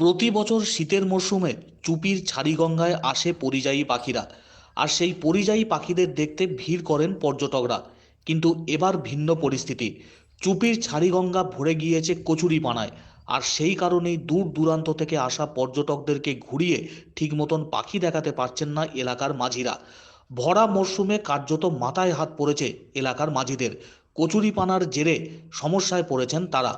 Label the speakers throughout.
Speaker 1: প্রতি বছর শীতের মরশুমে চুপির ছাড়িগঙ্গায় আসে পরিযায়ী পাখিরা। আর সেই পরিযায়ী পাখিদের দেখতে ভিড় করেন পর্যটকরা। কিন্তু এবার ভিন্ন পরিস্থিতি। চুপির ছাড়িগঙ্গা ভরে গিয়েছে কচুরিপানায়। আর সেই কারণেই দূর দূরান্ত থেকে আসা পর্যটকদেরকে ঘুরিয়ে ঠিক মতন পাখি দেখাতে পারছেন না এলাকার মাঝিরা। ভরা মরশুমে কার্যত মাথায় হাত পড়েছে এলাকার মাঝিদের। কচুরিপানার জেরে সমস্যায় পড়েছেন তারা।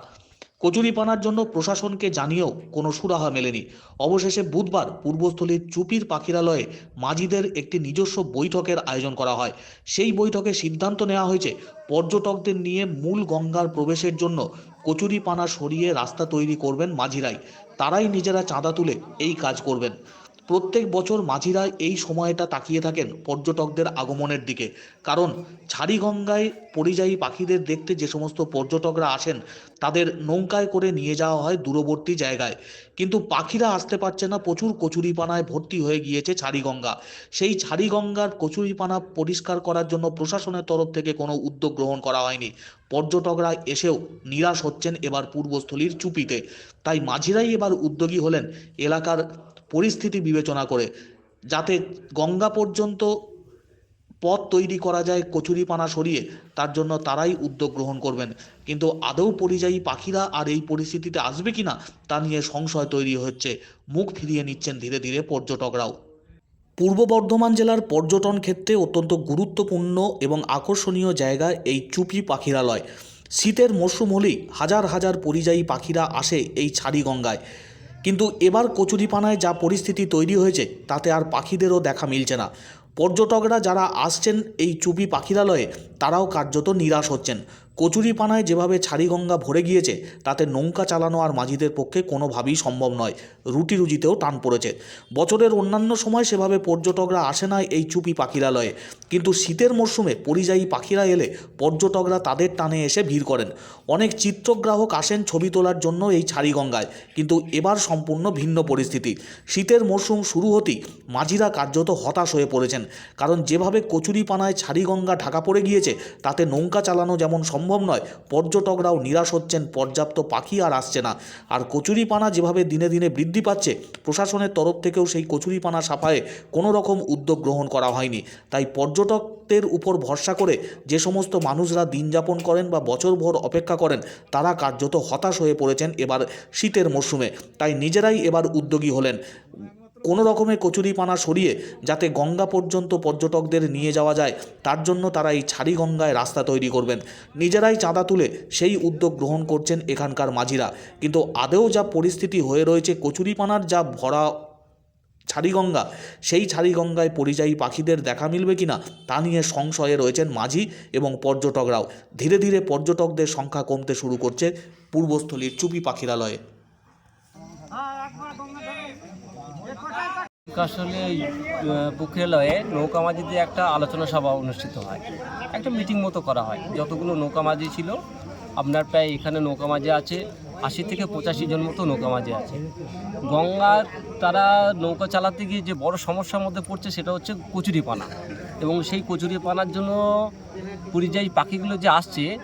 Speaker 1: কচুরিপানার জন্য প্রশাসনকে জানিয়েও কোনো সুরাহা মেলেনি। অবশেষে বুধবার পূর্বস্থলীর চুপির পাখিরালয়ে মাঝিদের একটি নিজস্ব বৈঠকের আয়োজন করা হয়। সেই বৈঠকে সিদ্ধান্ত নেওয়া হয়েছে, পর্যটকদের নিয়ে মূল গঙ্গার প্রবেশের জন্য কচুরিপানা সরিয়ে রাস্তা তৈরি করবেন মাঝিরাই। তারাই নিজেরা চাঁদা তুলে এই কাজ করবেন। প্রত্যেক বছর মাঝিরা এই সময়টা তাকিয়ে থাকেন পর্যটকদের আগমনের দিকে। কারণ ছাড়িগঙ্গায় পরিযায়ী পাখিদের দেখতে যে সমস্ত পর্যটকরা আসেন, তাদের নৌকায় করে নিয়ে যাওয়া হয় দূরবর্তী জায়গায়। কিন্তু পাখিরা আসতে পারছে না, প্রচুর কচুরিপানায় ভর্তি হয়ে গিয়েছে ছাড়িগঙ্গা সেই ছাড়িগঙ্গার কচুরিপানা পরিষ্কার করার জন্য প্রশাসনের তরফ থেকে কোনো উদ্যোগ গ্রহণ করা হয়নি। পর্যটকরা এসেও নিরাশ হচ্ছেন এবার পূর্বস্থলীর চুপিতে। তাই মাঝিরাই এবার উদ্যোগী হলেন এলাকার পরিস্থিতি বিবেচনা করে, যাতে গঙ্গা পর্যন্ত পথ তৈরি করা যায় কচুরিপানা সরিয়ে, তার জন্য তারাই উদ্যোগ গ্রহণ করবেন। কিন্তু আদৌ পরিযায়ী পাখিরা আর এই পরিস্থিতিতে আসবে কিনা, তা নিয়ে সংশয় তৈরি হচ্ছে। মুখ ফিরিয়ে নিচ্ছেন ধীরে ধীরে পর্যটকরাও। পূর্ব বর্ধমান জেলার পর্যটন ক্ষেত্রে অত্যন্ত গুরুত্বপূর্ণ এবং আকর্ষণীয় জায়গা এই চুপি পাখিরালয়। শীতের মরশুম হলেই হাজার হাজার পরিযায়ী পাখিরা আসে এই ছাড়িগঙ্গায়। কিন্তু এবার কচুরিপানায় যা পরিস্থিতি তৈরি হয়েছে, তাতে আর পাখিদেরও দেখা মিলছে না। পর্যটকরা যারা আসছেন এই চুপি পাখিরালয়ে, তারাও কার্যত নিরাশ হচ্ছেন। কচুরিপানায় যেভাবে ছাড়িগঙ্গা ভরে গিয়েছে, তাতে নৌকা চালানো আর মাঝিদের পক্ষে কোনোভাবেই সম্ভব নয়। রুটি রুজিতেও টান পড়েছে। বছরের অন্যান্য সময় সেভাবে পর্যটকরা আসে না এই চুপি পাখিরালয়ে। কিন্তু শীতের মরশুমে পরিযায়ী পাখিরা এলে পর্যটকরা তাদের টানে এসে ভিড় করেন। অনেক চিত্রগ্রাহক আসেন ছবি তোলার জন্য এই ছাড়িগঙ্গায়। কিন্তু এবার সম্পূর্ণ ভিন্ন পরিস্থিতি। শীতের মরশুম শুরু হতেই মাঝিরা কার্যত হতাশ হয়ে পড়েছেন। কারণ যেভাবে কচুরিপানায় ছাড়িগঙ্গা ঢাকা পড়ে গিয়েছে, তাতে নৌকা চালানো যেমন সম্ভব নয়। পর্যটকরাও নিরাশ হচ্ছেন, পর্যাপ্ত পাখি আর আসছে না। আর কচুরিপানা যেভাবে দিনে দিনে বৃদ্ধি পাচ্ছে, প্রশাসনের তরফ থেকেও সেই কচুরিপানা সাফায়ে কোনো রকম উদ্যোগ গ্রহণ করা হয়নি। তাই পর্যটকদের উপর ভরসা করে যে সমস্ত মানুষরা দিন যাপন করেন বা বছরভর অপেক্ষা করেন, তারা কার্যত হতাশ হয়ে পড়েছেন এবার শীতের মরশুমে। তাই নিজেরাই এবার উদ্যোগী হলেন। কোনো রকমের কচুরিপানা সরিয়ে যাতে গঙ্গা পর্যন্ত পর্যটকদের নিয়ে যাওয়া যায়, তার জন্য তারা এই ছাড়ি গঙ্গায় রাস্তা তৈরি করবেন। নিজেরাই চাঁদা তুলে সেই উদ্যোগ গ্রহণ করছেন এখানকার মাঝিরা। কিন্তু আদেও যা পরিস্থিতি হয়ে রয়েছে কচুরিপানার যা ভরা ছাড়িগঙ্গা সেই ছাড়িগঙ্গায় পরিযায়ী পাখিদের দেখা মিলবে কিনা, তা নিয়ে সংশয়ে রয়েছেন মাঝি এবং পর্যটকরাও। ধীরে ধীরে পর্যটকদের সংখ্যা কমতে শুরু করছে পূর্বস্থলীর চুপি পাখিরালয়ে।
Speaker 2: আসলে পুকুরেলয়ে নৌকামাঝিদের একটা আলোচনা সভা অনুষ্ঠিত হয়। একটা মিটিং মতো করা হয়। যতগুলো নৌকামাঝি ছিল, আপনার প্রায় এখানে নৌকামাঝি আছে, আশি থেকে পঁচাশি জন মতো নৌকামাঝি আছে। গঙ্গার তারা নৌকা চালাতে গিয়ে যে বড় সমস্যার মধ্যে পড়ছে, সেটা হচ্ছে কচুরিপানা। এবং সেই কচুরিপানার জন্য পরিযায়ী পাখিগুলো যে আসছে,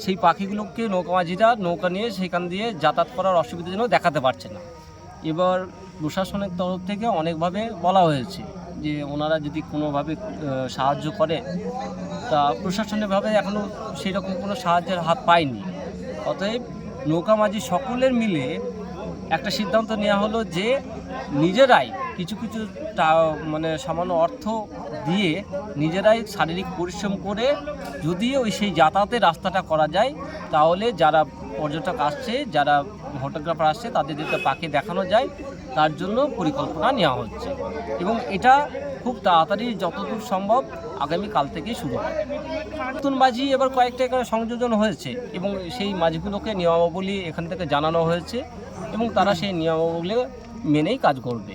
Speaker 2: সেই পাখিগুলোকে নৌকামাঝিরা নৌকা নিয়ে সেখান দিয়ে যাতায়াত করার অসুবিধার জন্য দেখাতে পারছে না। এবার প্রশাসনের তরফ থেকে অনেকভাবে বলা হয়েছে যে ওনারা যদি কোনোভাবে সাহায্য করে, তা প্রশাসনিকভাবে এখনও সেই রকম কোনো সাহায্যের হাত পায়নি। অতএব নৌকামাঝি সকলের মিলে একটা সিদ্ধান্ত নেওয়া হলো যে নিজেরাই কিছু কিছু মানে সামান্য অর্থ দিয়ে নিজেরাই শারীরিক পরিশ্রম করে যদি ওই সেই যাতায়াতের রাস্তাটা করা যায়, তাহলে যারা পর্যটক আসছে, যারা ফটোগ্রাফার আসছে, তাদের যাতে পাখি দেখানো যায়, তার জন্য পরিকল্পনা নেওয়া হচ্ছে। এবং এটা খুব তাড়াতাড়ি যতদূর সম্ভব আগামী কাল থেকেই শুরু হয় নতুন মাঝি এবার কয়েকটা এখানে সংযোজন হয়েছে এবং সেই মাঝিগুলোকে নিয়মাবলী এখান থেকে জানানো হয়েছে এবং তারা সেই নিয়মাবলী মেনেই কাজ করবে।